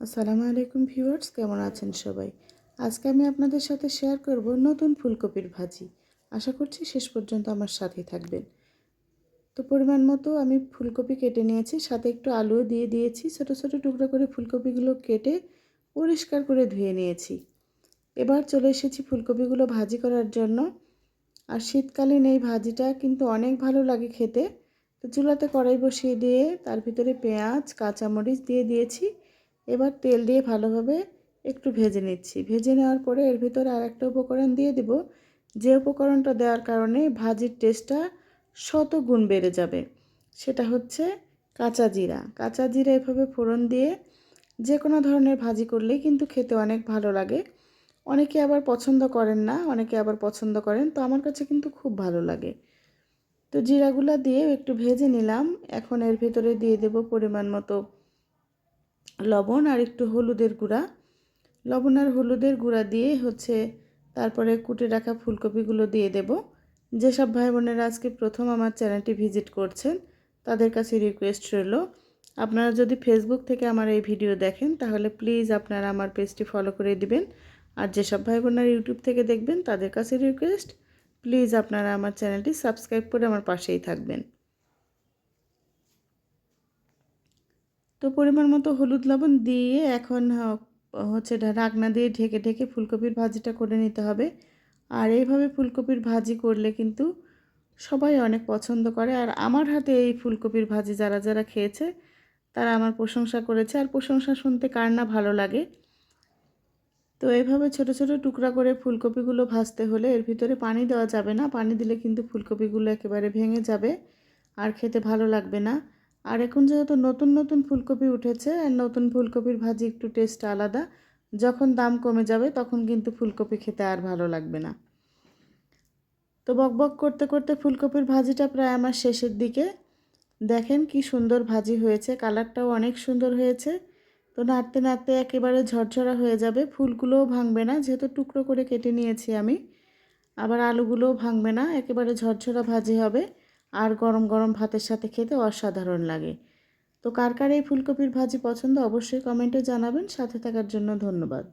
আসসালামু আলাইকুম ভিউয়ার্স, কেমন আছেন সবাই? আজকে আমি আপনাদের সাথে শেয়ার করব নতুন ফুলকপির ভাজি। আশা করছি শেষ পর্যন্ত আমার সাথেই থাকবেন। তো পরিমাণ মতো আমি ফুলকপি কেটে নিয়েছি, সাথে একটু আলুও দিয়ে দিয়েছি, ছোটো ছোটো টুকরো করে ফুলকপিগুলো কেটে পরিষ্কার করে ধুয়ে নিয়েছি। এবার চলে এসেছি ফুলকপিগুলো ভাজি করার জন্য। আর শীতকালীন এই ভাজিটা কিন্তু অনেক ভালো লাগে খেতে। তো চুলাতে কড়াই বসিয়ে দিয়ে তার ভিতরে পেঁয়াজ, কাঁচামরিচ দিয়ে দিয়েছি। এবার তেল দিয়ে ভালোভাবে একটু ভেজে নিচ্ছি। ভেজে নেওয়ার পরে এর ভিতরে আর একটা উপকরণ দিয়ে দেব। যে উপকরণটা দেওয়ার কারণে ভাজির টেস্টটা শত গুণ বেড়ে যাবে। সেটা হচ্ছে কাঁচা জিরা। কাঁচা জিরা এভাবে ফোড়ন দিয়ে যে কোনো ধরনের ভাজি করলেই কিন্তু খেতে অনেক ভালো লাগে। অনেকে আবার পছন্দ করেন না, অনেকে আবার পছন্দ করেন। তো আমার কাছে কিন্তু খুব ভালো লাগে। তো জিরাগুলো দিয়ে একটু ভেজে নিলাম। এখন এর ভিতরে দিয়ে দেব পরিমাণ মতো লবণ আর একটু হলুদের গুঁড়া। লবণ আর হলুদের গুঁড়া দিয়ে হচ্ছে তারপরে কুটে রাখা ফুলকপিগুলো দিয়ে দেব। যেসব ভাই বোনেরা আজকে প্রথম আমার চ্যানেলটি ভিজিট করছেন, তাদের কাছে রিকোয়েস্ট রইল। আপনারা যদি ফেসবুক থেকে আমার এই ভিডিও দেখেন, তাহলে প্লিজ আপনারা আমার পেজটি ফলো করে দিবেন। আর যেসব ভাই বোনেরা ইউটিউব থেকে দেখবেন, তাদের কাছে রিকোয়েস্ট প্লিজ আপনারা আমার চ্যানেলটি সাবস্ক্রাইব করে আমার পাশেই থাকবেন। তো পরিমাণ মতো হলুদ লবণ দিয়ে এখন হচ্ছে ঢাকনা দিয়ে ঢেকে ঢেকে ফুলকপির ভাজিটা করে নিতে হবে। আর এইভাবে ফুলকপির ভাজি করলে কিন্তু সবাই অনেক পছন্দ করে। আর আমার হাতে এই ফুলকপির ভাজি যারা যারা খেয়েছে, তারা আমার প্রশংসা করেছে। আর প্রশংসা শুনতে কার না ভালো লাগে। তো এইভাবে ছোট ছোট টুকরা করে ফুলকপিগুলো ভাজতে হলে এর ভিতরে পানি দেওয়া যাবে না। পানি দিলে কিন্তু ফুলকপিগুলো একেবারে ভেঙে যাবে। আর খেতে ভালো লাগবে না। আর এখন যেহেতু নতুন নতুন ফুলকপি উঠেছে, আর নতুন ফুলকপির ভাজি একটু টেস্ট আলাদা, যখন দাম কমে যাবে তখন কিন্তু ফুলকপি খেতে আর ভালো লাগবে না। তো বকবক করতে করতে ফুলকপির ভাজিটা প্রায় আমার শেষের দিকে। দেখেন কি সুন্দর ভাজি হয়েছে, কালারটাও অনেক সুন্দর হয়েছে। তো নাড়তে নাড়তে একেবারে ঝরঝরা হয়ে যাবে, ফুলগুলোও ভাঙবে না, যেহেতু টুকরো করে কেটে নিয়েছি আমি। আবার আলুগুলোও ভাঙবে না, একেবারে ঝরঝরা ভাজি হবে। আর গরম গরম ভাতের সাথে খেতে অসাধারণ লাগে। তো কার কার এই ফুলকপির ভাজি পছন্দ অবশ্যই কমেন্টে জানাবেন। সাথে থাকার জন্য ধন্যবাদ।